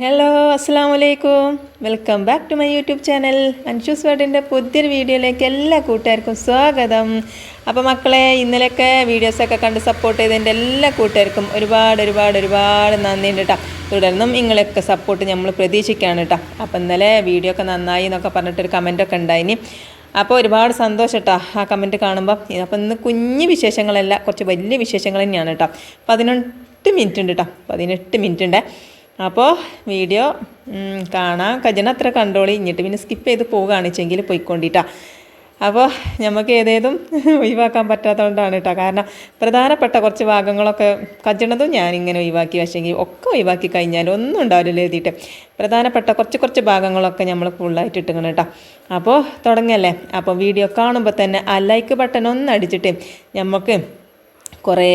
Hello അസ്സാം വലൈക്കും welcome back to my YouTube channel Anshu's വേർഡിന്റെ പുതിയൊരു വീഡിയോയിലേക്ക് എല്ലാ കൂട്ടുകാർക്കും സ്വാഗതം. അപ്പോൾ മക്കളെ ഇന്നലെയൊക്കെ വീഡിയോസൊക്കെ കണ്ട് സപ്പോർട്ട് ചെയ്തതിന്റെ എല്ലാ കൂട്ടുകാർക്കും ഒരുപാട് ഒരുപാട് ഒരുപാട് നന്ദിയുണ്ട് കേട്ടോ തുടർന്നും നിങ്ങളൊക്കെ സപ്പോർട്ട് നമ്മൾ പ്രതീക്ഷിക്കുകയാണ് കേട്ടോ അപ്പോൾ ഇന്നലെ വീഡിയോ ഒക്കെ നന്നായി എന്നൊക്കെ പറഞ്ഞിട്ടൊരു കമന്റൊക്കെ ഉണ്ടായിനി. അപ്പോൾ ഒരുപാട് സന്തോഷം കേട്ടോ ആ കമന്റ് കാണുമ്പോൾ അപ്പോൾ ഇന്ന് കുഞ്ഞു വിശേഷങ്ങളല്ല കുറച്ച് വലിയ വിശേഷങ്ങൾ തന്നെയാണ് കേട്ടോ പതിനെട്ട് മിനിറ്റ് ഉണ്ട് കേട്ടോ പതിനെട്ട് മിനിറ്റ് ഉണ്ട്. അപ്പോൾ വീഡിയോ കാണാം. കജന അത്ര കൺട്രോൾ കഴിഞ്ഞിട്ട് പിന്നെ സ്കിപ്പ് ചെയ്ത് പോവുകയാണെച്ചെങ്കിൽ പോയിക്കൊണ്ടിട്ടാ. അപ്പോൾ നമുക്ക് ഏതേതും ഒഴിവാക്കാൻ പറ്റാത്തതുകൊണ്ടാണ് കേട്ടോ കാരണം പ്രധാനപ്പെട്ട കുറച്ച് ഭാഗങ്ങളൊക്കെ കജണതും ഞാനിങ്ങനെ ഒഴിവാക്കി. വെച്ചെങ്കിൽ ഒക്കെ ഒഴിവാക്കി കഴിഞ്ഞാൽ ഒന്നും ഉണ്ടാവില്ല എഴുതിയിട്ട്. പ്രധാനപ്പെട്ട കുറച്ച് കുറച്ച് ഭാഗങ്ങളൊക്കെ നമ്മൾ ഫുള്ളായിട്ട് ഇട്ടുകണം കേട്ടോ അപ്പോൾ തുടങ്ങല്ലേ. അപ്പോൾ വീഡിയോ കാണുമ്പോൾ തന്നെ ആ ലൈക്ക് ബട്ടൺ ഒന്ന് അടിച്ചിട്ട് നമുക്ക് കുറേ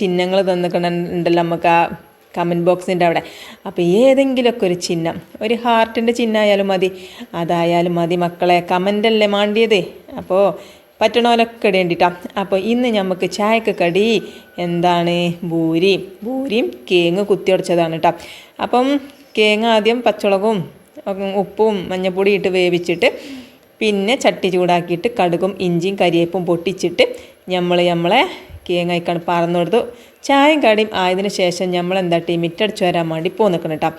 ചിഹ്നങ്ങൾ തന്നിട്ടുണ്ടല്ലോ നമുക്ക് ആ കമന്റ് ബോക്സിന്റെ അവിടെ. അപ്പോൾ ഏതെങ്കിലുമൊക്കെ ഒരു ചിഹ്നം ഒരു ഹാർട്ടിന്റെ ചിഹ്നമായാലും മതി അതായാലും മതി മക്കളെ കമന്റല്ലേ മാണ്ടിയത്? അപ്പോൾ പറ്റണോലൊക്കെ ഇടേണ്ടിട്ടാ. അപ്പോൾ ഇന്ന് നമുക്ക് ചായക്ക് കടി എന്താണ്? ഭൂരി. ഭൂരിയും കേങ്ങ് കുത്തിയടച്ചതാണ് കേട്ടോ അപ്പം കേങ്ങ ആദ്യം പച്ചമുളകും ഉപ്പും മഞ്ഞപ്പൊടി ഇട്ട് വേവിച്ചിട്ട് പിന്നെ ചട്ടി ചൂടാക്കിയിട്ട് കടുകും ഇഞ്ചിയും കരിയേപ്പും പൊട്ടിച്ചിട്ട് നമ്മൾ നമ്മളെ കേങ്ങായിക്കാണ് പറന്നു കൊടുത്തു ചായയും കടിയും ആയതിനു ശേഷം നമ്മൾ എന്താ ടീ മിറ്റടിച്ച് വരാൻ വേണ്ടി പോന്നിക്കണം കേട്ടോ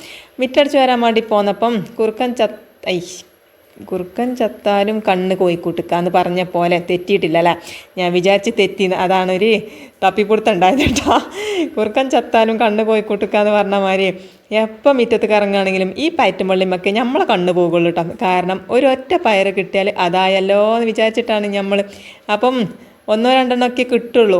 മിറ്റടിച്ച് വരാൻ വേണ്ടി പോന്നപ്പം കുറുക്കൻ ചത്ത ഐ കുറുക്കൻ ചത്താലും കണ്ണ് കോയിക്കൂട്ടുക്കാന്ന് പറഞ്ഞ പോലെ തെറ്റിയിട്ടില്ല അല്ലേ? ഞാൻ വിചാരിച്ച് തെറ്റി അതാണ് ഒരു തപ്പിപ്പിടുത്തം കേട്ടോ കുറുക്കൻ ചത്താലും കണ്ണ് കോയിക്കൂട്ടുക്കാന്ന് പറഞ്ഞ മാതിരി എപ്പം മിറ്റത്ത് കറങ്ങുകയാണെങ്കിലും ഈ പയറ്റുമ്പള്ളിമൊക്കെ നമ്മളെ കണ്ണ് പോകുള്ളൂ കേട്ടോ കാരണം ഒരൊറ്റ പയറ് കിട്ടിയാൽ അതായല്ലോ എന്ന് വിചാരിച്ചിട്ടാണ് നമ്മൾ അപ്പം ഒന്നോ രണ്ടെണ്ണമൊക്കെ കിട്ടുള്ളൂ.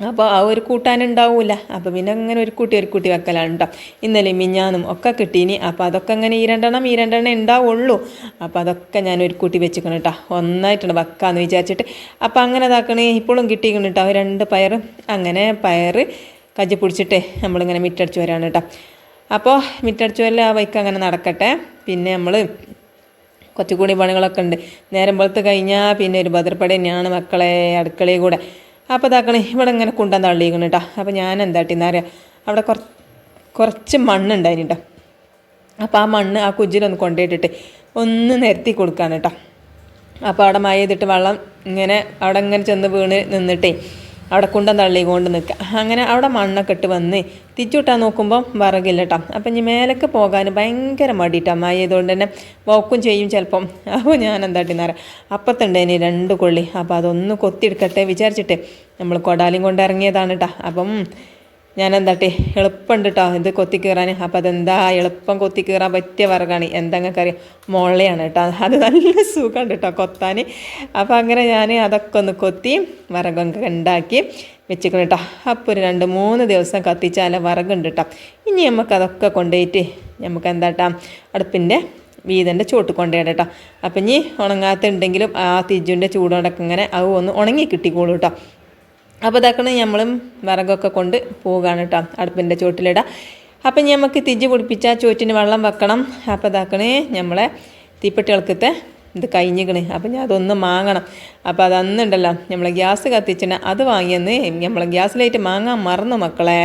അപ്പോൾ ആ ഒരു കൂട്ടാനുണ്ടാവില്ല അപ്പോൾ പിന്നെ അങ്ങനെ ഒരു കൂട്ടി ഒരു കൂട്ടി വെക്കലാണ് കേട്ടോ ഇന്നലെ മിഞ്ഞാന്നും ഒക്കെ കിട്ടീനി. അപ്പോൾ അതൊക്കെ അങ്ങനെ ഈ രണ്ടെണ്ണം ഈ രണ്ടെണ്ണം ഉണ്ടാവുള്ളൂ. അപ്പോൾ അതൊക്കെ ഞാൻ ഒരു കൂട്ടി വെച്ചിക്കണം കേട്ടോ ഒന്നായിട്ടുണ്ട് വെക്കാമെന്ന് വിചാരിച്ചിട്ട്. അപ്പോൾ അങ്ങനെ ഇതാക്കണേ. ഇപ്പോഴും കിട്ടിക്കണം കേട്ടോ രണ്ട് പയർ അങ്ങനെ പയർ കജ്ജി പിടിച്ചിട്ട് നമ്മളിങ്ങനെ മിറ്റടിച്ച് വരാണ് കേട്ടോ അപ്പോൾ മിറ്റടിച്ച് വരൽ ആ വൈക്ക് അങ്ങനെ നടക്കട്ടെ. പിന്നെ നമ്മൾ കുറച്ചുകൂടി പണികളൊക്കെ ഉണ്ട്. നേരം വെളുത്ത് കഴിഞ്ഞാൽ പിന്നെ ഒരു ഭദ്രപ്പടി തന്നെയാണ് മക്കളെ അടുക്കളയിൽ കൂടെ. അപ്പോൾ ഇതാക്കണേ ഇവിടെ ഇങ്ങനെ കുണ്ടൻ തള്ളിയിരിക്കണം കേട്ടോ അപ്പോൾ ഞാൻ എന്താട്ടിന്ന് അറിയാം അവിടെ കുറ കുറച്ച് മണ്ണുണ്ടായിന് കേട്ടോ അപ്പോൾ ആ മണ്ണ് ആ കുജിലൊന്ന് കൊണ്ടുപോയിട്ടിട്ട് ഒന്ന് നിരത്തി കൊടുക്കാൻ കേട്ടോ അപ്പോൾ അവിടെ മഴ ചെയ്തിട്ട് വെള്ളം ഇങ്ങനെ അവിടെ ഇങ്ങനെ ചെന്ന് വീണ് നിന്നിട്ടേ അവിടെ കുണ്ടം തള്ളി കൊണ്ട് നിൽക്കുക. അങ്ങനെ അവിടെ മണ്ണൊക്കെ ഇട്ട് വന്ന് തിരിച്ചുവിട്ടാൻ നോക്കുമ്പോൾ വിറകില്ല കേട്ടോ അപ്പം ഇനി മേലേക്ക് പോകാൻ ഭയങ്കര മടിയിട്ടാ മഴ ചെയ്തുകൊണ്ട് തന്നെ വോക്കും ചെയ്യും ചിലപ്പം. അപ്പോൾ ഞാൻ എന്താട്ടിന്നറിയാം അപ്പത്തുണ്ടേനി രണ്ട് കൊള്ളി. അപ്പോൾ അതൊന്ന് കൊത്തിയെടുക്കട്ടെ വിചാരിച്ചിട്ട് നമ്മൾ കൊടാലിയും കൊണ്ട് ഇറങ്ങിയതാണ് കേട്ടോ അപ്പം ഞാൻ എന്താട്ടെ എളുപ്പമുണ്ട് കേട്ടോ ഇത് കൊത്തി കീറാൻ അപ്പം അതെന്താ എളുപ്പം കൊത്തി കീറാൻ പറ്റിയ വർഗമാണ് എന്തെങ്കിലും മുള്ളയാണ് കേട്ടോ അത് നല്ല സുഖമുണ്ട് കേട്ടോ കൊത്താൻ അപ്പം അങ്ങനെ ഞാൻ അതൊക്കെ ഒന്ന് കൊത്തി വറകൊക്കെ ഉണ്ടാക്കി വെച്ചിക്കണം കേട്ടോ അപ്പോൾ ഒരു രണ്ട് മൂന്ന് ദിവസം കത്തിച്ചാൽ വറകുണ്ട് കേട്ടോ ഇനി നമുക്ക് അതൊക്കെ കൊണ്ടുപോയിട്ട് നമുക്ക് എന്താട്ടാ അടുപ്പിന്റെ വീതന്റെ ചുവട്ട് കൊണ്ടുപോയി കേട്ടോ അപ്പം ഇനി ഉണങ്ങാത്തുണ്ടെങ്കിലും ആ തിജുവിന്റെ ചൂടോടൊക്കെ ഇങ്ങനെ അത് ഒന്ന് ഉണങ്ങി കിട്ടിക്കോളൂ കേട്ടോ അപ്പോൾ ഇതാക്കണ നമ്മളും വിറകൊക്കെ കൊണ്ട് പോവുകയാണ് കേട്ടോ അടുപ്പിന്റെ ചുവട്ടിലിടാം. അപ്പം നമുക്ക് തിജ് പിടിപ്പിച്ച ചുവറ്റിന് വെള്ളം വെക്കണം. അപ്പോൾ ഇതാക്കണേ നമ്മളെ തീപ്പെട്ടികൾക്കത്തെ ഇത് കഴിഞ്ഞിക്കണ്. അപ്പം ഞാൻ അതൊന്ന് വാങ്ങണം അപ്പോൾ അത് അന്നുണ്ടല്ലോ നമ്മൾ ഗ്യാസ് കത്തിച്ചിട്ട് അത് വാങ്ങിയെന്ന് നമ്മൾ ഗ്യാസിലായിട്ട് വാങ്ങാൻ മറന്നു മക്കളെ.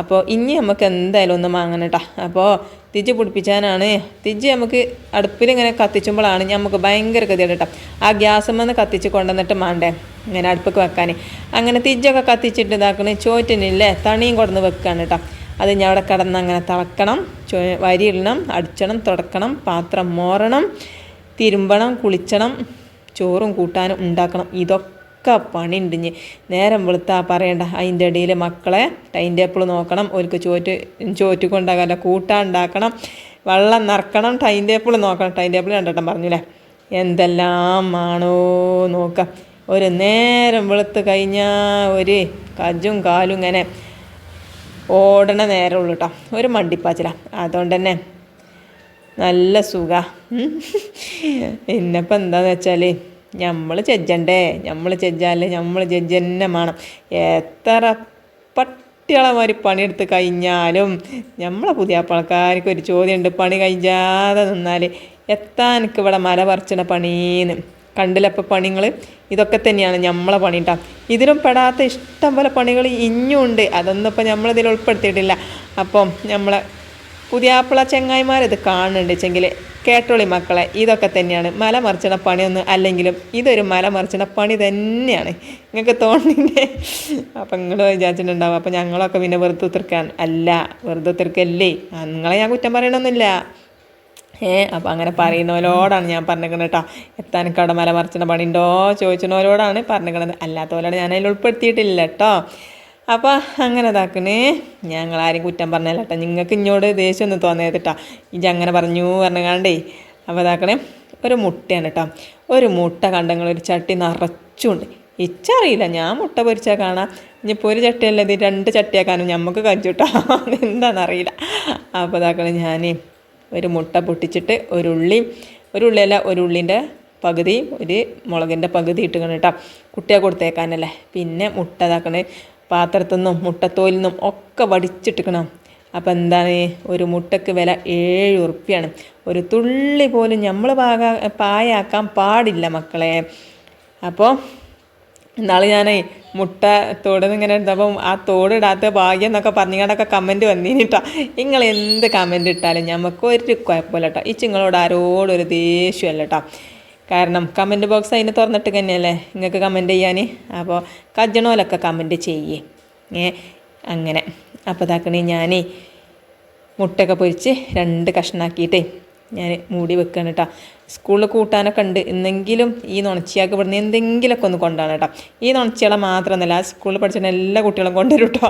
അപ്പോൾ ഇനി നമുക്ക് എന്തായാലും ഒന്ന് വാങ്ങണം കേട്ടോ അപ്പോൾ തിജ് പിടിപ്പിച്ചാനാണ്. തിജ് നമുക്ക് അടുപ്പിൽ ഇങ്ങനെ കത്തിച്ചുമ്പോഴാണ് നമുക്ക് ഭയങ്കര ഗതിയുടെ കേട്ടോ ആ ഗ്യാസുമെന്ന് കത്തിച്ച് കൊണ്ടുവന്നിട്ട് മാണ്ടേ ഇങ്ങനെ അടുപ്പൊക്കെ വെക്കാൻ അങ്ങനെ തിജൊക്കെ കത്തിച്ചിട്ട് ഇതാക്കണ് ചോറ്റിനില്ലേ തണിയും കൊണ്ടുവന്ന് വെക്കുകയാണ് കേട്ടോ അത് ഞാൻ അവിടെ കിടന്ന് അങ്ങനെ തിളക്കണം വരിയിടണം അടിച്ചണം തുടക്കണം പാത്രം മോറണം. തിരുമ്പണം കുളിച്ചണം ചോറും കൂട്ടാനും ഉണ്ടാക്കണം. ഇതൊക്കെ പണിയുണ്ട് ഇനി. നേരം വെളുത്താ പറയണ്ട. അതിന്റെ ഇടയിൽ മക്കളെ ടൈം ടേബിൾ നോക്കണം. ഒരുക്ക് ചോറ്റ് ചോറ്റ് കൊണ്ടാകല്ല കൂട്ടാൻ ഉണ്ടാക്കണം. വെള്ളം നിറക്കണം ടൈം ടേബിൾ നോക്കണം. ടൈം ടേബിൾ കണ്ടിട്ടും പറഞ്ഞില്ലേ? എന്തെല്ലാം ആണോ നോക്കാം. ഒരു നേരം വെളുത്ത് കഴിഞ്ഞാൽ ഒരു കജും കാലും ഇങ്ങനെ ഓടണ നേരമുള്ളൂ കേട്ടോ ഒരു മണ്ടിപ്പാച്ചില. അതുകൊണ്ട് തന്നെ നല്ല സുഖ. പിന്നെപ്പം എന്താന്ന് വെച്ചാൽ നമ്മൾ ചെജ്ജണ്ടേ. നമ്മൾ ചെജ്ജാല്ലേ നമ്മൾ ജഡ്ജ് തന്നെ വേണം എത്ര പട്ടികളമാർ പണിയെടുത്ത് കഴിഞ്ഞാലും നമ്മളെ പുതിയ ആൾക്കാർക്ക് ഒരു ചോദ്യമുണ്ട് പണി കഴിഞ്ഞാതെ നിന്നാൽ എത്താൻ എനിക്ക് ഇവിടെ മല പറിച്ചണ പണീന്ന്. കണ്ടിലപ്പോൾ പണികൾ ഇതൊക്കെ തന്നെയാണ് നമ്മളെ പണി കേട്ടോ ഇതിലും പെടാത്ത ഇഷ്ടം പോലെ പണികൾ ഇനിയും ഉണ്ട്. അതൊന്നും ഇപ്പോൾ നമ്മളിതിൽ ഉൾപ്പെടുത്തിയിട്ടില്ല. അപ്പം നമ്മളെ പുതിയാപ്പിള ചെങ്ങായിമാർ ഇത് കാണുന്നുണ്ട് വെച്ചെങ്കിൽ കേട്ടോളി മക്കളെ ഇതൊക്കെ തന്നെയാണ്. മല മറിച്ചണ പണിയൊന്നും അല്ലെങ്കിലും ഇതൊരു മല മറിച്ചണ പണി തന്നെയാണ്. നിങ്ങൾക്ക് തോന്നില്ലേ അപ്പം നിങ്ങൾ വിചാരിച്ചിട്ടുണ്ടാവും. അപ്പം ഞങ്ങളൊക്കെ പിന്നെ വെറുതെ തീർക്കാൻ അല്ല വെറുതെ തീർക്കല്ലേ നിങ്ങളെ ഞാൻ കുറ്റം പറയണമെന്നില്ല ഏ അപ്പം അങ്ങനെ പറയുന്നവരോടാണ് ഞാൻ പറഞ്ഞിരിക്കുന്നത് കേട്ടോ എത്താനൊക്കെ അവിടെ മല മറിച്ചണ പണിയുണ്ടോ ചോദിച്ചവരോടാണ് പറഞ്ഞിരിക്കുന്നത് അല്ലാത്തവരോട് ഞാൻ അതിൽ ഉൾപ്പെടുത്തിയിട്ടില്ല കേട്ടോ അപ്പോൾ അങ്ങനെ ഇതാക്കണേ. ആരും കുറ്റം പറഞ്ഞല്ല കേട്ടോ നിങ്ങൾക്ക് ഇങ്ങോട്ട് ദേഷ്യമൊന്നും തോന്നിയത് കേട്ടോ ഇജ് അങ്ങനെ പറഞ്ഞു പറഞ്ഞുകാണ്ടേ. അപ്പോൾ ഇതാക്കണേ. ഒരു മുട്ടയാണ് കേട്ടോ ഒരു മുട്ട കണ്ടങ്ങൾ ഒരു ചട്ടി നിറച്ചുണ്ട്. ഇച്ചറിയില്ല ഞാൻ മുട്ട പൊരിച്ചാൽ കാണാം. ഇനിയിപ്പോൾ ഒരു ചട്ടിയല്ല ഇത്. രണ്ട് ചട്ടിയാക്കാനും ഞമ്മക്ക് കഴിച്ചുട്ടോ എന്താണെന്നറിയില്ല അപ്പോൾ ഇതാക്കണേ ഞാൻ ഒരു മുട്ട പൊട്ടിച്ചിട്ട് ഒരു ഉള്ളി ഒരു ഉള്ളിയല്ല ഒരു ഉള്ളിന്റെ പകുതി ഒരു മുളകിന്റെ പകുതി ഇട്ടുകണം കേട്ടോ. കുട്ടിയെ കൊടുത്തേക്കാനല്ലേ. പിന്നെ മുട്ട ഇതാക്കണേ. പാത്രത്തിൽ നിന്നും മുട്ടത്തോലിൽ നിന്നും ഒക്കെ വടിച്ചിട്ടിക്കണം അപ്പം എന്താണ്? ഒരു മുട്ടയ്ക്ക് വില ഏഴ് ഉറുപ്പ്യാണ്. ഒരു തുള്ളി പോലും നമ്മൾ പാകാ പായാക്കാൻ പാടില്ല മക്കളെ. അപ്പോൾ ഇന്നാൾ ഞാൻ മുട്ട തോട് ഇങ്ങനെ എടുത്തപ്പം ആ തോടിടാത്ത ഭാഗ്യം എന്നൊക്കെ പറഞ്ഞുകൊണ്ടൊക്കെ കമന്റ് വന്നിട്ടാ നിങ്ങൾ എന്ത് കമന്റ് ഇട്ടാലും നമുക്ക് ഒരു കുഴപ്പമില്ല കേട്ടോ ഈ ചിങ്ങളോട് ആരോടും ഒരു ദേഷ്യമല്ല കേട്ടോ കാരണം കമന്റ് ബോക്സ് അതിന് തുറന്നിട്ട് തന്നെയല്ലേ? നിങ്ങൾക്ക് കമന്റ് ചെയ്യാൻ അപ്പോൾ കജ്ജണോലൊക്കെ കമന്റ് ചെയ്യേ. ഏ അങ്ങനെ. അപ്പോൾ ഇതാക്കണേ ഞാൻ മുട്ടയൊക്കെ പൊരിച്ച് രണ്ട് കഷ്ണാക്കിയിട്ടേ ഞാൻ മൂടി വെക്കുകയാണ് കേട്ടോ സ്കൂളിൽ കൂട്ടാനൊക്കെ ഉണ്ട്. എന്നെങ്കിലും ഈ നുണച്ചിയാൾക്ക് ഇവിടുന്ന് എന്തെങ്കിലുമൊക്കെ ഒന്ന് കൊണ്ടാണ് കേട്ടോ ഈ നുണച്ചികളെ മാത്രമൊന്നുമല്ല ആ സ്കൂളിൽ പഠിച്ചിട്ട് എല്ലാ കുട്ടികളും കൊണ്ടുവരും കേട്ടോ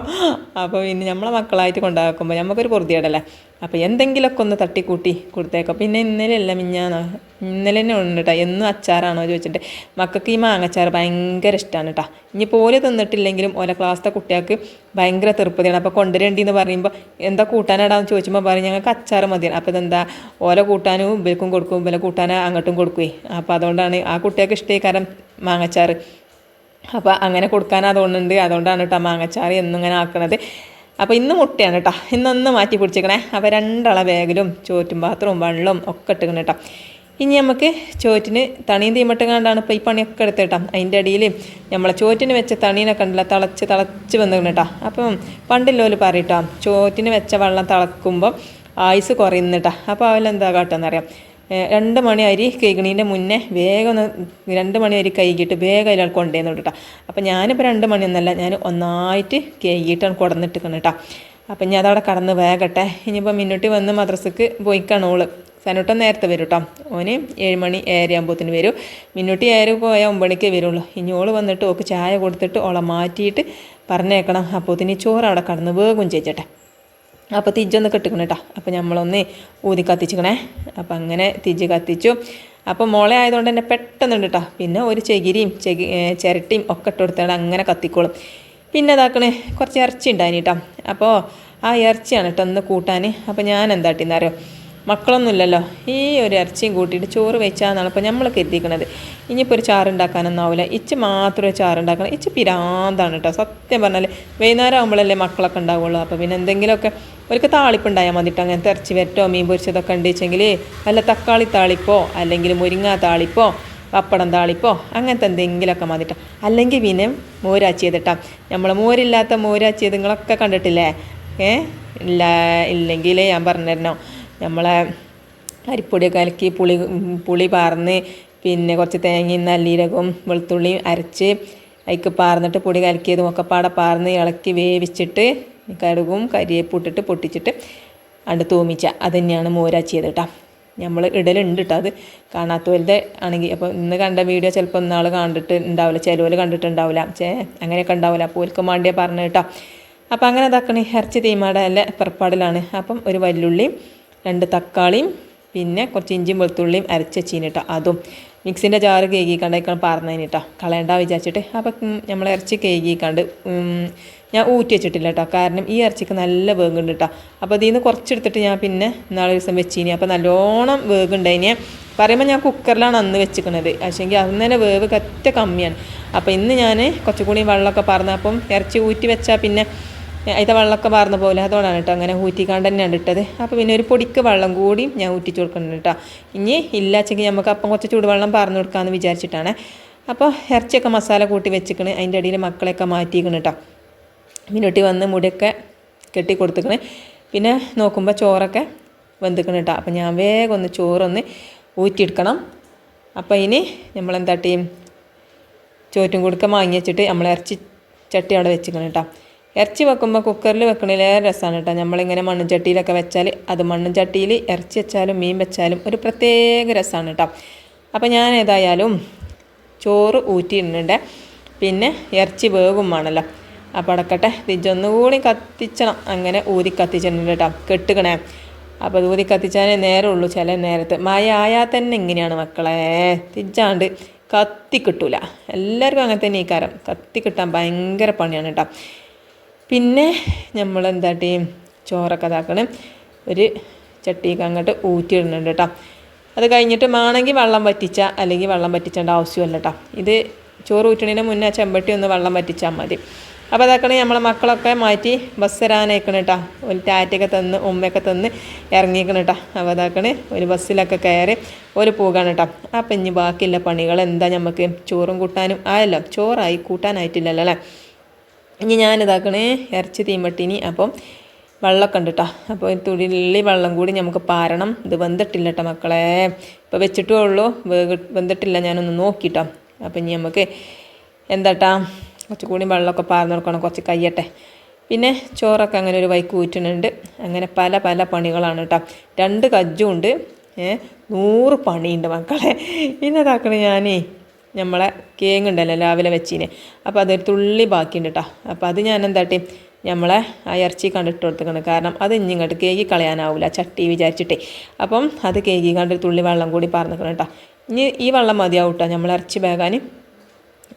അപ്പോൾ പിന്നെ നമ്മളെ മക്കളായിട്ട് കൊണ്ടാക്കുമ്പോൾ നമുക്കൊരു പൊറുതിയാടല്ലേ അപ്പോൾ എന്തെങ്കിലുമൊക്കെ ഒന്ന് തട്ടിക്കൂട്ടി കൊടുത്തേക്കാം. പിന്നെ ഇന്നലെയല്ല മിഞ്ഞാന്ന് ഇന്നലെ തന്നെ ഉണ്ട് കേട്ടോ എന്നും അച്ചാറാണോ ചോദിച്ചിട്ട്. മക്കൾക്ക് ഈ മാങ്ങച്ചാർ ഭയങ്കര ഇഷ്ടമാണ് കേട്ടോ ഇനി പോലെ തിന്നിട്ടില്ലെങ്കിലും ഓല ക്ലാസ്സിലെ കുട്ടികൾക്ക് ഭയങ്കര തൃപ്തിയാണ്. അപ്പോൾ കൊണ്ടുവരേണ്ടി എന്ന് പറയുമ്പോൾ എന്താ കൂട്ടാനാടാന്ന് ചോദിച്ചുമ്പോൾ പറയും ഞങ്ങൾക്ക് അച്ചാറ് മതിയാണ്. അപ്പോൾ ഇതെന്താ? ഓല കൂട്ടാനും ഇവൽക്കും കൊടുക്കും ഇവലെ കൂട്ടാൻ അങ്ങോട്ടും കൊടുക്കുവേ. അപ്പോൾ അതുകൊണ്ടാണ് ആ കുട്ടികൾക്ക് ഇഷ്ടമായി കാരണം മാങ്ങച്ചാർ അപ്പോൾ അങ്ങനെ കൊടുക്കാൻ അതുകൊണ്ടുണ്ട് അതുകൊണ്ടാണ് കേട്ടോ മാങ്ങച്ചാറ് എന്നും ഇങ്ങനെ ആക്കണത്. അപ്പോൾ ഇന്ന് മുട്ടയാണ് കേട്ടോ ഇന്നൊന്ന് മാറ്റി പിടിച്ചേക്കണേ അപ്പോൾ രണ്ടള ബാഗിലും ചോറ്റും പാത്രവും വെള്ളവും ഒക്കെ ഇട്ടിക്കണം കേട്ടോ ഇനി നമുക്ക് ചോറ്റിന് തണിയും തീമട്ടും കണ്ടാണ് ഇപ്പോൾ ഈ പണിയൊക്കെ എടുത്ത് കേട്ടോ അതിന്റെ അടിയിൽ നമ്മളെ ചോറ്റിന് വെച്ച തണീനൊക്കെ ഉണ്ടല്ലോ തിളച്ച് തിളച്ച് വന്നു കേട്ടോ. അപ്പം പണ്ടില്ലോൽ പറയട്ടോ ചോറ്റിന് വെച്ച വെള്ളം തിളക്കുമ്പോൾ ആയുസ് കുറയുന്നിട്ടാ അപ്പോൾ അവലെന്താ ഏഹ് രണ്ട് മണി അരി കൈകണീന്റെ മുന്നേ വേഗം ഒന്ന് രണ്ട് മണി അരി കൈകിട്ട് വേഗം അതിൽ കൊണ്ടുവന്നു കേട്ടോ അപ്പം ഞാനിപ്പോൾ രണ്ട് മണിയൊന്നല്ല ഞാൻ ഒന്നായിട്ട് കൈകിട്ടാണ് കൊടന്നിട്ട് കേട്ടോ. അപ്പം ഞാൻ അതവിടെ കടന്ന് വേഗട്ടെ. ഇനിയിപ്പോൾ മിന്നുട്ടി വന്ന് മദ്രസക്ക് പോയിക്കാണ് സനുട്ടൻ നേരത്തെ വരും കേട്ടോ ഓന് ഏഴ് മണി ഏഴര ആകുമ്പോഴത്തേന് വരും. മിന്നുട്ടി ഏഴ് പോയാൽ ഒമ്പണിക്കേ വരുള്ളൂ. ഇനി ഓൾ വന്നിട്ട് ഓക്ക് ചായ കൊടുത്തിട്ട് ഓളെ മാറ്റിയിട്ട് പറഞ്ഞേക്കണം. അപ്പോത്തിന് ചോറ് അവിടെ കടന്ന് വേഗം ചേച്ചട്ടെ അപ്പോൾ തിജ്ജൊന്ന് കെട്ടിക്കണം കേട്ടോ അപ്പോൾ നമ്മളൊന്ന് ഊതി കത്തിച്ചിക്കണേ. അപ്പം അങ്ങനെ തിജ്ജ് കത്തിച്ചു. അപ്പോൾ മോളെ ആയതുകൊണ്ട് തന്നെ പെട്ടെന്നുണ്ട് കേട്ടോ പിന്നെ ഒരു ചെകിരിയും ചെകി ചിരട്ടിയും ഒക്കെ ഇട്ട് കൊടുത്താൽ അങ്ങനെ കത്തിക്കോളും. പിന്നെ അതാക്കണേ കുറച്ച് ഇറച്ചി ഉണ്ടായിന് കേട്ടോ അപ്പോൾ ആ ഇറച്ചിയാണ് കേട്ടോ ഒന്ന് കൂട്ടാൻ അപ്പോൾ ഞാൻ എന്താട്ടിന്നറിയോ മക്കളൊന്നുമില്ലല്ലോ. ഈ ഒരു ഇറച്ചിയും കൂട്ടിയിട്ട് ചോറ് വെച്ചാന്നാണ് ഇപ്പോൾ നമ്മൾ കരുതിക്കണത്. ഇനിയിപ്പോൾ ഒരു ചാറുണ്ടാക്കാനൊന്നും ആവില്ല ഇച്ച് മാത്രമേ ചാറുണ്ടാക്കണം. ഇച്ച് പിരാന്താണ് കേട്ടോ സത്യം പറഞ്ഞാൽ വൈകുന്നേരം ആകുമ്പോഴല്ലേ മക്കളൊക്കെ ഉണ്ടാവുള്ളൂ. അപ്പോൾ പിന്നെ എന്തെങ്കിലുമൊക്കെ ഒരിക്കൽ താളിപ്പുണ്ടായാൽ മതിട്ടോ. അങ്ങനത്തെ ഇറച്ചി വരട്ടോ മീൻ പൊരിച്ചതൊക്കെ ഉണ്ട് വെച്ചെങ്കിൽ തക്കാളി താളിപ്പോ അല്ലെങ്കിൽ മുരിങ്ങ താളിപ്പോ പപ്പടം താളിപ്പോ അങ്ങനത്തെ എന്തെങ്കിലുമൊക്കെ മതിട്ടോ അല്ലെങ്കിൽ പിന്നെ മോരാച്ചിയതിട്ടാ. നമ്മൾ മോരില്ലാത്ത മോരാച്ചിയതുങ്ങളൊക്കെ കണ്ടിട്ടില്ലേ? ഏ? ഇല്ല ഇല്ലെങ്കിൽ ഞാൻ പറഞ്ഞു പറഞ്ഞിരുന്നോ നമ്മളെ അരിപ്പൊടിയൊക്കെ കലക്കി പുളി പുളി പാർന്ന് പിന്നെ കുറച്ച് തേങ്ങയും നല്ലീരകവും വെളുത്തുള്ളിയും അരച്ച് അതിക്ക് പാർന്നിട്ട് പൊടി കലക്കിയതും ഒക്കെ പാടെ പാർന്ന് ഇളക്കി വേവിച്ചിട്ട് കടുകും കരിയേപ്പും ഇട്ടിട്ട് പൊട്ടിച്ചിട്ട് അണ്ട് തൂമിച്ച. അത് തന്നെയാണ് മോരാച്ചിയത് കേട്ടോ നമ്മൾ ഇടലുണ്ട് കേട്ടോ അത്. കാണാത്ത വലുത് ആണെങ്കിൽ അപ്പോൾ ഇന്ന് കണ്ട വീഡിയോ ചിലപ്പോൾ ഇന്നാൾ കണ്ടിട്ട് ഉണ്ടാവില്ല ചിലവർ കണ്ടിട്ടുണ്ടാവില്ല ചേ അങ്ങനെയൊക്കെ ഉണ്ടാവില്ല അപ്പോൾ ഒരുക്കം വേണ്ടിയേ പറഞ്ഞു കേട്ടോ അപ്പോൾ അങ്ങനെ ഇതാക്കണേ. ഇറച്ചി തീമാടെ അല്ല പുറപ്പാടിലാണ് അപ്പം ഒരു വല്ലുള്ളിയും രണ്ട് തക്കാളിയും പിന്നെ കുറച്ച് ഇഞ്ചിയും വെളുത്തുള്ളിയും അരച്ച് വെച്ചീന് കേട്ടോ അതും മിക്സിന്റെ ജാറ് കേകി ഇക്കണം പറഞ്ഞതിന് കേട്ടോ കളയണ്ട വിചാരിച്ചിട്ട്. അപ്പം നമ്മൾ ഇറച്ചി കേകിക്കാണ്ട് ഞാൻ ഊറ്റി വെച്ചിട്ടില്ല കേട്ടോ കാരണം ഈ ഇറച്ചിക്ക് നല്ല വേഗുണ്ട് കേട്ടോ അപ്പോൾ ഇതിൽ നിന്ന് കുറച്ചെടുത്തിട്ട് ഞാൻ പിന്നെ നാളെ ദിവസം വെച്ചിനി. അപ്പോൾ നല്ലോണം വേഗുണ്ടായിനെ പറയുമ്പോൾ ഞാൻ കുക്കറിലാണ് അന്ന് വെച്ചിരിക്കുന്നത് പക്ഷേങ്കിൽ അന്ന് തന്നെ വേവ് കറ്റ കമ്മിയാണ്. അപ്പോൾ ഇന്ന് ഞാൻ കുറച്ചുകൂടി വെള്ളമൊക്കെ പറഞ്ഞ അപ്പം ഇറച്ചി ഊറ്റി വെച്ചാൽ പിന്നെ അതിന്റെ വെള്ളമൊക്കെ വാർന്ന പോലെ അതുകൊണ്ടാണ് കേട്ടോ അങ്ങനെ ഊറ്റിക്കാണ്ട് തന്നെയാണ് ഇട്ടത്. അപ്പോൾ പിന്നെ ഒരു പൊടിക്ക് വെള്ളം കൂടി ഞാൻ ഊറ്റിച്ച് കൊടുക്കണം കേട്ടോ. ഇനി ഇല്ലാച്ചെങ്കിൽ നമുക്ക് അപ്പം കുറച്ച് ചൂടുവെള്ളം പറഞ്ഞു കൊടുക്കാമെന്ന് വിചാരിച്ചിട്ടാണ്. അപ്പോൾ ഇറച്ചിയൊക്കെ മസാല കൂട്ടി വെച്ചിക്കണ്. അതിന്റെ അടിയിൽ മക്കളെയൊക്കെ മാറ്റിയിരിക്കണം കേട്ടോ. മിനുട്ടി വന്ന് മുടിയൊക്കെ കെട്ടി കൊടുത്തിക്കണ്. പിന്നെ നോക്കുമ്പോൾ ചോറൊക്കെ വെന്തിക്കണം കേട്ടോ. അപ്പം ഞാൻ വേഗം ഒന്ന് ചോറൊന്ന് ഊറ്റിയെടുക്കണം. അപ്പോൾ ഇനി നമ്മളെന്താട്ടി ചോറ്റും കൊടുക്ക വാങ്ങി വെച്ചിട്ട് നമ്മൾ ഇറച്ചി ചട്ടി അവിടെ വെച്ചിക്കണം കേട്ടോ. ഇറച്ചി വെക്കുമ്പോൾ കുക്കറിൽ വെക്കണതിലേറെ രസമാണ് കേട്ടോ നമ്മളിങ്ങനെ മണ്ണും ചട്ടിയിലൊക്കെ വെച്ചാൽ അത് മണ്ണും ചട്ടിയിൽ ഇറച്ചി വെച്ചാലും മീൻ വെച്ചാലും ഒരു പ്രത്യേക രസമാണ് കേട്ടോ അപ്പോൾ ഞാൻ ഏതായാലും ചോറ് ഊറ്റിയിടുന്നുണ്ട് പിന്നെ ഇറച്ചി വേവും വേണമല്ലോ അപ്പോൾ അടക്കട്ടെ. തിരിച്ചൊന്നുകൂടി കത്തിച്ചണം. അങ്ങനെ ഊതി കത്തിച്ചിട്ടുണ്ട് കേട്ടോ കെട്ടുകണേ അപ്പോൾ അത് ഊതി കത്തിച്ചാലേ ഉള്ളൂ ചില നേരത്ത്. മഴ ആയാൽ തന്നെ ഇങ്ങനെയാണ് മക്കളെ. തിരിച്ചാണ്ട് കത്തി കിട്ടൂല എല്ലാവർക്കും അങ്ങനെ തന്നെ ഈ കാരം കത്തി കിട്ടാൻ ഭയങ്കര പണിയാണ് കേട്ടോ പിന്നെ നമ്മൾ എന്താട്ടി ചോറൊക്കെ ഇതാക്കണം. ഒരു ചട്ടിക്ക് അങ്ങോട്ട് ഊറ്റിയിടുന്നുണ്ട് കേട്ടോ അത് കഴിഞ്ഞിട്ട് മാണെങ്കിൽ വെള്ളം വറ്റിച്ച അല്ലെങ്കിൽ വെള്ളം വറ്റിച്ചേണ്ട ആവശ്യമല്ല കേട്ടോ ഇത് ചോറ് ഊറ്റണതിന് മുന്നേ ചെമ്പട്ടി ഒന്ന് വെള്ളം വറ്റിച്ചാൽ മതി. അപ്പോൾ അതാക്കണേ നമ്മളെ മക്കളൊക്കെ മാറ്റി ബസ് വരാനേക്കണം കേട്ടോ ഒരു ടാറ്റൊക്കെ തന്ന് ഉമ്മയൊക്കെ തന്ന് ഇറങ്ങിക്കണം കേട്ടോ അപ്പോൾ അതാക്കണേ ഒരു ബസ്സിലൊക്കെ കയറി ഒരു പോകാണ് കേട്ടോ അപ്പം ഇനി ബാക്കിയുള്ള പണികൾ എന്താ നമുക്ക് ചോറും കൂട്ടാനും ആയല്ലോ? ചോറായി കൂട്ടാനായിട്ടില്ലല്ലോ അല്ലേ ഇനി ഞാനിതാക്കണേ ഇറച്ചി തീമ്പട്ടിനി അപ്പം വെള്ളമൊക്കെ ഉണ്ട് കേട്ടോ അപ്പോൾ തുള്ളി വെള്ളം കൂടി നമുക്ക് പാരണം. ഇത് വെന്തിട്ടില്ല കേട്ടോ മക്കളെ. ഇപ്പോൾ വെച്ചിട്ടേ ഉള്ളൂ. വെന്തിട്ടില്ല. ഞാനൊന്ന് നോക്കിട്ടോ അപ്പോൾ ഇനി നമുക്ക് എന്താട്ടാ കുറച്ചുകൂടി വെള്ളമൊക്കെ പാർന്ന് കൊടുക്കണം. കുറച്ച് കയ്യട്ടെ. പിന്നെ ചോറൊക്കെ അങ്ങനെ ഒരു വൈക്ക് ഊറ്റുന്നുണ്ട്. അങ്ങനെ പല പല പണികളാണ് കേട്ടോ രണ്ട് കജ്ജും ഉണ്ട്. നൂറ് പണിയുണ്ട് മക്കളെ. പിന്നെ ഇതാക്കണേ ഞാനേ. നമ്മളെ കേങ്ങ് ഉണ്ടല്ലോ രാവിലെ വെച്ചിന്. അപ്പോൾ അതൊരു തുള്ളി ബാക്കിയുണ്ട് കേട്ടോ അപ്പോൾ അത് ഞാൻ എന്താട്ടി നമ്മളെ ആ ഇറച്ചി കണ്ടിട്ട് കൊടുത്തേക്കണം കാരണം അത് ഇനി ഇങ്ങോട്ട് കളയാനാവില്ല ചട്ടി വിചാരിച്ചിട്ടേ. അപ്പം അത് കേകി കണ്ടൊരു ഒരു തുള്ളി വെള്ളം കൂടി പറഞ്ഞേക്കണം കേട്ടോ ഇനി ഈ വെള്ളം മതിയാവും കേട്ടോ നമ്മൾ ഇറച്ചി വേകാൻ.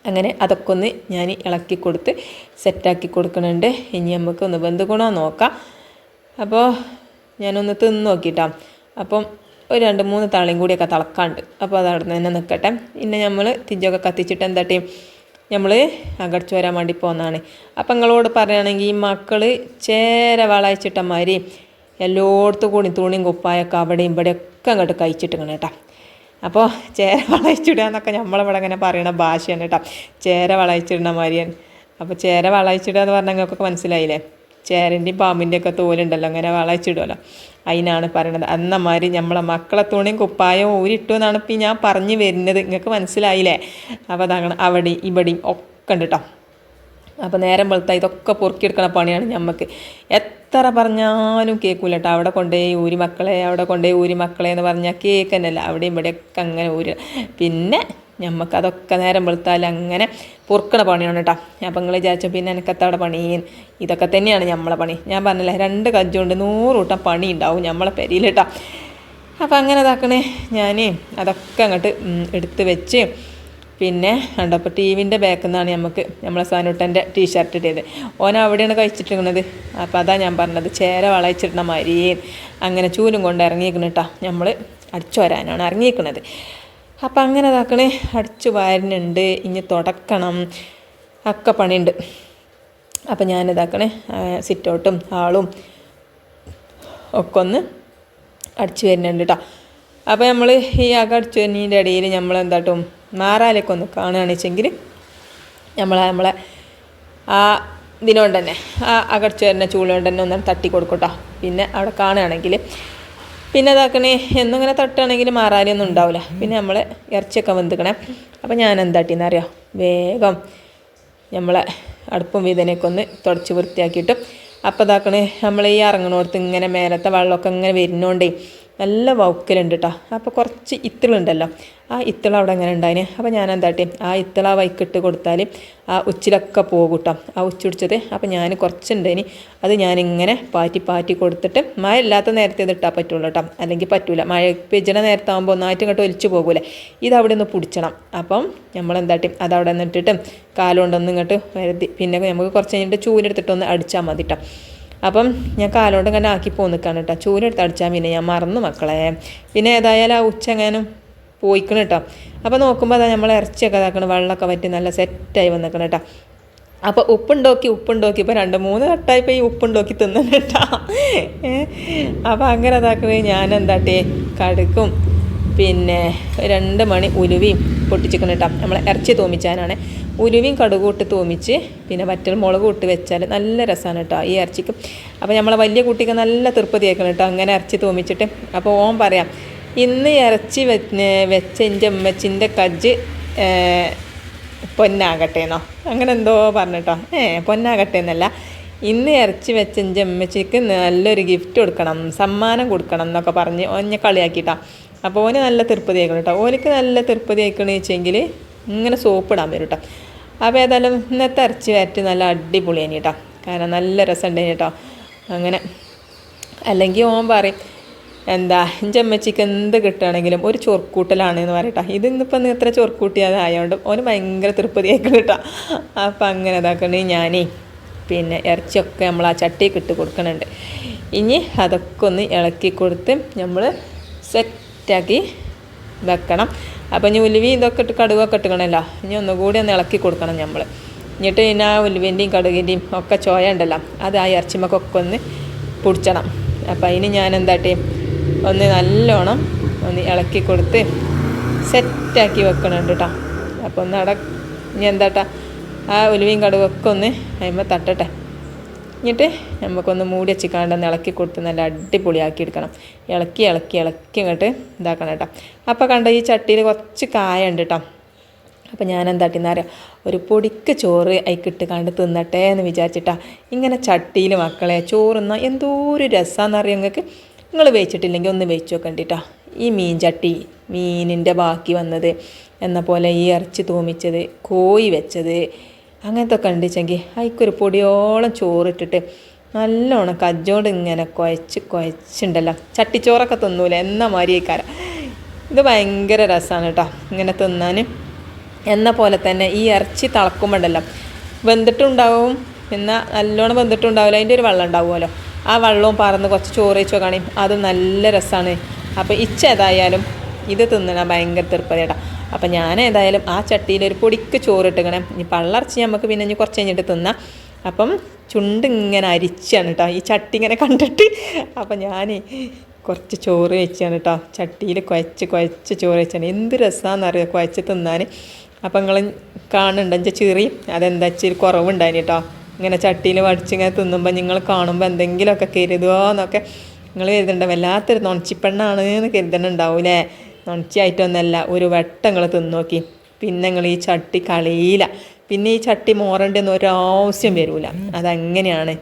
അങ്ങനെ അതൊക്കെ ഒന്ന് ഞാൻ ഇളക്കി കൊടുത്ത് സെറ്റാക്കി കൊടുക്കുന്നുണ്ട് ഇനി നമുക്ക് ഒന്ന് ബന്ധുക്കണോ നോക്കാം. അപ്പോൾ ഞാനൊന്ന് തിന്ന് നോക്കിയിട്ടാ അപ്പം ഒരു രണ്ട് മൂന്ന് താളിയും കൂടിയൊക്കെ തിളക്കാണ്ട്. അപ്പോൾ അത് അവിടെ തന്നെ നിൽക്കട്ടെ പിന്നെ നമ്മൾ തിജൊക്കെ കത്തിച്ചിട്ട് എന്താട്ടി? നമ്മൾ അകടിച്ചു വരാൻ വേണ്ടി പോകുന്നതാണ് അപ്പം നിങ്ങളോട് പറയുകയാണെങ്കിൽ ഈ മക്കൾ ചേര വളയിച്ചിട്ട മാതിരി എല്ലായിടത്തും കൂടി തുണിയും കുപ്പായൊക്കെ അവിടെയും ഇവിടെയൊക്കെ അങ്ങോട്ട് കഴിച്ചിട്ടിങ്ങനെ കേട്ടോ അപ്പോൾ ചേര വളയിച്ചിടുക എന്നൊക്കെ നമ്മളിവിടെ ഇങ്ങനെ പറയണ ഭാഷയാണ് കേട്ടോ ചേര വളയിച്ചിടുന്ന മാതിരിയാണ്. അപ്പോൾ ചേര വളയിച്ചിടുക എന്ന് പറഞ്ഞാൽ നിങ്ങൾക്കൊക്കെ മനസ്സിലായില്ലേ? ചേരന്റെയും പാമ്പിന്റെയും ഒക്കെ തോലുണ്ടല്ലോ അങ്ങനെ വളച്ചിടുമല്ലോ അതിനാണ് പറയണത്. അന്നമാതിരി നമ്മളെ മക്കളെ തുണിയും കുപ്പായവും ഊരിട്ടു എന്നാണ് ഇപ്പം ഞാൻ പറഞ്ഞു വരുന്നത്. നിങ്ങൾക്ക് മനസ്സിലായില്ലേ? അപ്പോൾ അതാണ് അവിടെയും ഇവിടെയും ഒക്കെ ഉണ്ട് കേട്ടോ അപ്പോൾ നേരം വെളുത്ത ഇതൊക്കെ പൊറുക്കിയെടുക്കണ പണിയാണ് നമുക്ക് എത്ര പറഞ്ഞാലും കേൾക്കൂല കേട്ടോ അവിടെ കൊണ്ടുപോയി ഊരി മക്കളെ അവിടെ കൊണ്ടുപോയി ഊരി മക്കളെ എന്ന് പറഞ്ഞാൽ കേൾക്കുന്നല്ല. അവിടെയും ഇവിടെയൊക്കെ അങ്ങനെ ഊരി പിന്നെ ഞമ്മക്ക് അതൊക്കെ നേരം വെളുത്താൽ അങ്ങനെ പൊറുക്കണ പണിയാണ് കേട്ടോ അപ്പം നിങ്ങൾ വിചാരിച്ചു പിന്നെ എനിക്കത്തവിടെ പണി? ഇതൊക്കെ തന്നെയാണ് നമ്മളെ പണി. ഞാൻ പറഞ്ഞില്ല രണ്ട് കജ്ജുണ്ട് നൂറ് കൂട്ടം പണി ഉണ്ടാവും നമ്മളെ പെരിയിൽ കേട്ടോ അപ്പം അങ്ങനെ ഇതാക്കണേ. ഞാൻ അതൊക്കെ അങ്ങോട്ട് എടുത്ത് വെച്ച്. പിന്നെ കണ്ടോ അപ്പോൾ ടി വിന്റെ ബാക്കിൽ നിന്നാണ് നമുക്ക് നമ്മളെ സാനൂട്ടന്റെ ടീഷർട്ട് ഇട്ടത് ഓൻ അവിടെയാണ് കഴിച്ചിട്ടിരിക്കുന്നത് അപ്പോൾ അതാ ഞാൻ പറഞ്ഞത് ചേര വളയിച്ചിടണ മാതിരി. അങ്ങനെ ചൂലും കൊണ്ട് ഇറങ്ങിയിരിക്കണം കേട്ടോ നമ്മൾ അടിച്ചു വരാനാണ് ഇറങ്ങിയിരിക്കുന്നത് അപ്പം അങ്ങനെ ഇതാക്കണേ അടിച്ചു വാരുന്നുണ്ട് ഇനി തുടക്കണം. ഒക്കെ പണിയുണ്ട്. അപ്പം ഞാനിതാക്കണേ സിറ്റൗട്ടും ആളും ഒക്കെ ഒന്ന് അടിച്ചു വരുന്നുണ്ട് കേട്ടോ അപ്പോൾ നമ്മൾ ഈ അക അടിച്ചു വരുന്നതിന്റെ ഇടയിൽ നമ്മൾ എന്താട്ടും മാറാലൊക്കെ ഒന്ന് കാണുകയാണെന്ന് വെച്ചെങ്കിൽ നമ്മൾ നമ്മളെ ആ ഇതിനോണ്ട് തന്നെ ആ അകടിച്ചു വരുന്ന ചൂളുകൊണ്ട് തന്നെ ഒന്ന് തട്ടി കൊടുക്കട്ടോ കേട്ടോ പിന്നെ അവിടെ കാണുകയാണെങ്കിൽ പിന്നെ ഇതാക്കണേ എന്നിങ്ങനെ തട്ടുകയാണെങ്കിൽ മാറാനൊന്നും ഉണ്ടാവില്ല. പിന്നെ നമ്മൾ ഇറച്ചിയൊക്കെ വെന്തുക്കണേ. അപ്പോൾ ഞാൻ എന്താട്ടിന്ന് അറിയാം? വേഗം നമ്മളെ അടുപ്പും വീതനൊക്കെ ഒന്ന് തുടച്ച് വൃത്തിയാക്കിയിട്ട്. അപ്പോൾ ഇതാക്കണേ നമ്മൾ ഈ ഇറങ്ങണോടത്ത് ഇങ്ങനെ മേലത്തെ വെള്ളമൊക്കെ ഇങ്ങനെ വരുന്നോണ്ടേ നല്ല വൗക്കലുണ്ട് കേട്ടോ അപ്പോൾ കുറച്ച് ഇത്തിളുണ്ടല്ലോ. ആ ഇത്തിള അവിടെ അങ്ങനെ ഉണ്ടായിന്? അപ്പോൾ ഞാൻ എന്താട്ടി ആ ഇത്തിള വൈക്കിട്ട് കൊടുത്താൽ ആ ഉച്ചിലൊക്കെ പോകും കേട്ടോ ആ ഉച്ചുടിച്ചത് അപ്പോൾ ഞാൻ കുറച്ചുണ്ടേനി അത് ഞാനിങ്ങനെ പാറ്റി പാറ്റി കൊടുത്തിട്ട് മഴ ഇല്ലാത്ത നേരത്തെ ഇത് ഇട്ടാൽ പറ്റുള്ളൂ കേട്ടോ അല്ലെങ്കിൽ പറ്റൂല. മഴ പെജന നേരത്താകുമ്പോൾ ഒന്നായിട്ട് ഇങ്ങോട്ട് ഒലിച്ചു പോകൂലേ. ഇത് അവിടെ ഒന്ന് പിടിച്ചണം. അപ്പം നമ്മൾ എന്താട്ടി അത് അവിടെ നിന്നിട്ടിട്ട് കാലുകൊണ്ടൊന്ന് ഇങ്ങോട്ട് വരുതി പിന്നെ നമുക്ക് കുറച്ച് കഴിഞ്ഞിട്ട് ചൂലെടുത്തിട്ടൊന്ന് അടിച്ചാൽ മതി കേട്ടോ അപ്പം ഞാൻ കാലോണ്ട് ഇങ്ങനെ ആക്കി പോന്നിക്കാണ് കേട്ടോ ചൂലെടുത്ത് അടിച്ചാൽ പിന്നെ ഞാൻ മറന്നു മക്കളെ. പിന്നെ ഏതായാലും ആ ഉച്ച എങ്ങാനും പോയിക്കണം കേട്ടോ അപ്പോൾ നോക്കുമ്പോൾ അതാ നമ്മൾ ഇറച്ചിയൊക്കെ ഇതാക്കണം വെള്ളമൊക്കെ വറ്റി നല്ല സെറ്റായി വന്നിക്കണം കേട്ടോ അപ്പോൾ ഉപ്പുണ്ടോക്കി ഉപ്പുണ്ടോക്കി. ഇപ്പോൾ രണ്ട് മൂന്ന് തട്ടായിപ്പോൾ ഈ ഉപ്പുണ്ടോക്കി തിന്നുന്നു കേട്ടോ അപ്പോൾ അങ്ങനെ അതാക്കുകയും ഞാൻ എന്താട്ടേ കടുക്കും പിന്നെ രണ്ട് മണി ഉലുവയും പൊട്ടിച്ചിക്കണം കേട്ടോ നമ്മൾ ഇറച്ചി തോമിച്ചാനാണ്. ഉലുവയും കടുകും ഇട്ട് തോമിച്ച് പിന്നെ വറ്റൽ മുളക് ഇട്ട് വെച്ചാൽ നല്ല രസമാണ് കേട്ടോ ഈ ഇറച്ചിക്ക് അപ്പോൾ നമ്മളെ വലിയ കുട്ടിക്ക് നല്ല തൃപ്തി ആക്കണം കേട്ടോ അങ്ങനെ ഇറച്ചി തോമിച്ചിട്ട്. അപ്പോൾ ഓൻ പറയാം ഇന്ന് ഇറച്ചി വെച്ച എന്റെ അമ്മച്ചിന്റെ കജ്ജ് പൊന്നാകട്ടെ എന്നോ അങ്ങനെ എന്തോ പറഞ്ഞിട്ടോ ഏ പൊന്നാകട്ടെ എന്നല്ല ഇന്ന് ഇറച്ചി വെച്ച എന്റെ അമ്മച്ചിക്ക് നല്ലൊരു ഗിഫ്റ്റ് കൊടുക്കണം സമ്മാനം കൊടുക്കണം എന്നൊക്കെ പറഞ്ഞ് ഓനെ കളിയാക്കിയിട്ടാ അപ്പോൾ ഓന് നല്ല തൃപ്തി ആയിക്കണം കേട്ടോ ഓനിക്ക് നല്ല തൃപ്തി ആയിക്കണെന്ന് വെച്ചെങ്കിൽ ഇങ്ങനെ സോപ്പ് ഇടാൻ വരും കേട്ടോ അപ്പോൾ ഏതായാലും ഇന്നത്തെ ഇറച്ചി വരട്ടി നല്ല അടിപൊളിയാണ് കേട്ടോ. കാരണം നല്ല രസമുണ്ടായിന് കേട്ടോ. അങ്ങനെ. അല്ലെങ്കിൽ ഓൻ പറയും എന്താ എന്റെ എന്ത് കിട്ടുകയാണെങ്കിലും ഒരു ചൊർക്കൂട്ടലാണ് എന്ന് പറയട്ടോ ഇത് ഇന്നിപ്പം ഇത്ര ചൊർക്കൂട്ടിയതായതുകൊണ്ട് ഓന് ഭയങ്കര തൃപ്തിയായിരിക്കും കേട്ടോ. അപ്പം അങ്ങനെ ഇതാക്കണേ ഞാനേ. പിന്നെ ഇറച്ചിയൊക്കെ നമ്മൾ ആ ചട്ടിയൊക്കെ ഇട്ട് കൊടുക്കണുണ്ട്. ഇനി അതൊക്കെ ഒന്ന് ഇളക്കി കൊടുത്ത് നമ്മൾ സെറ്റാക്കി വെക്കണം. അപ്പം ഇനി ഉലുവി ഇതൊക്കെ ഇട്ട് കടുകൊക്കെ ഇട്ടുകണല്ലോ ഇനി ഒന്നുകൂടി ഒന്ന് ഇളക്കി കൊടുക്കണം നമ്മൾ എന്നിട്ട് പിന്നെ ആ ഉലുവിന്റെയും കടുകിന്റെയും ഒക്കെ ചോയ ഉണ്ടല്ലോ അത് ആ ഇറച്ചിമക്കൊക്കെ ഒന്ന് പൊടിച്ചണം. അപ്പം അതിന് ഞാൻ എന്താട്ടെ ഒന്ന് നല്ലോണം ഒന്ന് ഇളക്കി കൊടുത്ത് സെറ്റാക്കി വെക്കണുണ്ട് കേട്ടോ അപ്പോൾ ഒന്ന് അട ഇനി എന്താട്ടാ ആ ഉലുവയും കടുകൊക്കെ ഒന്ന് അതിമ്മ തട്ടട്ടെ. എന്നിട്ട് നമുക്കൊന്ന് മൂടി വെച്ചിക്കാണ്ട് ഇളക്കി കൊടുത്ത് നല്ല അടിപൊളിയാക്കി എടുക്കണം. ഇളക്കി ഇളക്കി ഇളക്കി ഇങ്ങോട്ട് ഇതാക്കണം കേട്ടോ. അപ്പോൾ കണ്ട ഈ ചട്ടിയിൽ കുറച്ച് കായ ഉണ്ട് കേട്ടോ. അപ്പം ഞാൻ എന്താട്ടിന്ന് അറിയാം? ഒരു പൊടിക്ക് ചോറ് അതിക്കിട്ട് കണ്ട് തിന്നട്ടെ എന്ന് വിചാരിച്ചിട്ടാ ഇങ്ങനെ ചട്ടിയിൽ മക്കളെ ചോറുന്ന എന്തോ ഒരു രസമാണെന്നറിയാം നിങ്ങൾക്ക് നിങ്ങൾ വെച്ചിട്ടില്ലെങ്കിൽ ഒന്ന് വെച്ച് നോക്കണ്ടിട്ടാ. ഈ മീൻ ചട്ടി മീനിന്റെ ബാക്കി വന്നത് എന്ന പോലെ ഈ ഇറച്ചി തൂമിച്ചത് കോഴി വെച്ചത് അങ്ങനത്തെ ഒക്കെ ഉണ്ടിച്ചെങ്കിൽ അതിക്കൊരു പൊടിയോളം ചോറിട്ടിട്ട് നല്ലോണം കജ്ജോണ്ട് ഇങ്ങനെ കുഴച്ച് കുഴച്ചുണ്ടല്ലോ ചട്ടിച്ചോറൊക്കെ തിന്നൂല? എന്ന മാതിരിക്കാരം ഇത് ഭയങ്കര രസമാണ് കേട്ടോ ഇങ്ങനെ തിന്നാൻ എന്ന പോലെ തന്നെ ഈ ഇറച്ചി തിളക്കുമ്പോണ്ടല്ലോ. വെന്തിട്ടുണ്ടാവും. എന്നാൽ നല്ലോണം വെന്തിട്ടുണ്ടാവില്ല. അതിന്റെ ഒരു വെള്ളം ഉണ്ടാവുമല്ലോ. ആ വെള്ളവും പറന്ന് കുറച്ച് ചോറ് വെച്ചോ കാണി അത് നല്ല രസമാണ് അപ്പോൾ ഇച്ച ഏതായാലും ഇത് തിന്നണ ഭയങ്കര തൃപ്പതിയാട്ടാ അപ്പം ഞാൻ ഏതായാലും ആ ചട്ടിയിൽ ഒരു പൊടിക്ക് ചോറ് ഇട്ടുകണേ ഇനി പള്ളർച്ചി നമുക്ക് പിന്നെ ഇനി കുറച്ച് കഴിഞ്ഞിട്ട് തിന്നാം. അപ്പം ചുണ്ട് ഇങ്ങനെ അരിച്ചാണ് കേട്ടോ ഈ ചട്ടി ഇങ്ങനെ കണ്ടിട്ട് അപ്പം ഞാൻ കുറച്ച് ചോറ് വെച്ചാണ് കേട്ടോ ചട്ടിയിൽ കുഴച്ച് കുഴച്ച് ചോറ് വെച്ചാണ്. എന്ത് രസമാണെന്നറിയാം കുഴച്ച് തിന്നാൻ അപ്പം നിങ്ങൾ കാണുന്നുണ്ട് എന്റെ ചെറി? അതെന്താ ഇച്ചിരി കുറവുണ്ടായിന് കേട്ടോ ഇങ്ങനെ ചട്ടിയിൽ വടിച്ച് ഇങ്ങനെ തിന്നുമ്പോൾ നിങ്ങൾ കാണുമ്പോൾ എന്തെങ്കിലുമൊക്കെ കരുതുമോ എന്നൊക്കെ നിങ്ങൾ കരുതണ്ട. വല്ലാത്തൊരു നൊണച്ചിപ്പെണ്ണാണ് എന്ന് കരുതണുണ്ടാവൂലേ നൊണച്ചിയായിട്ടൊന്നല്ല ഒരു വട്ടം നിങ്ങൾ തിന്നോക്കി. പിന്നെ നിങ്ങൾ ഈ ചട്ടി കളിയില്ല പിന്നെ ഈ ചട്ടി മോറേണ്ടെന്ന് ഒരാവശ്യം വരൂല. അതങ്ങനെയാണ്.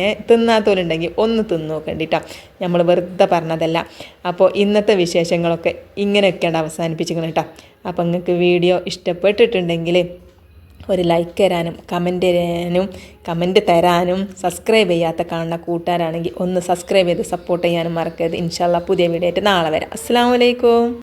ഏ തിന്നാത്തോലുണ്ടെങ്കിൽ ഒന്ന് തിന്നു നോക്കണ്ടിട്ടോ നമ്മൾ വെറുതെ പറഞ്ഞതല്ല. അപ്പോൾ ഇന്നത്തെ വിശേഷങ്ങളൊക്കെ ഇങ്ങനെയൊക്കെയാണ് അവസാനിപ്പിച്ചിരിക്കണം കേട്ടോ അപ്പോൾ നിങ്ങൾക്ക് വീഡിയോ ഇഷ്ടപ്പെട്ടിട്ടുണ്ടെങ്കിൽ ഒരു ലൈക്ക് തരാനും കമന്റ് തരാനും കമന്റ് തരാനും സബ്സ്ക്രൈബ് ചെയ്യാത്ത കാണുന്ന കൂട്ടുകാരാണെങ്കിൽ ഒന്ന് സബ്സ്ക്രൈബ് ചെയ്ത് സപ്പോർട്ട് ചെയ്യാനും മറക്കരുത്. ഇൻഷാല്ല പുതിയ വീഡിയോ ആയിട്ട് നാളെ വരാം. അസ്സാം വലൈക്കും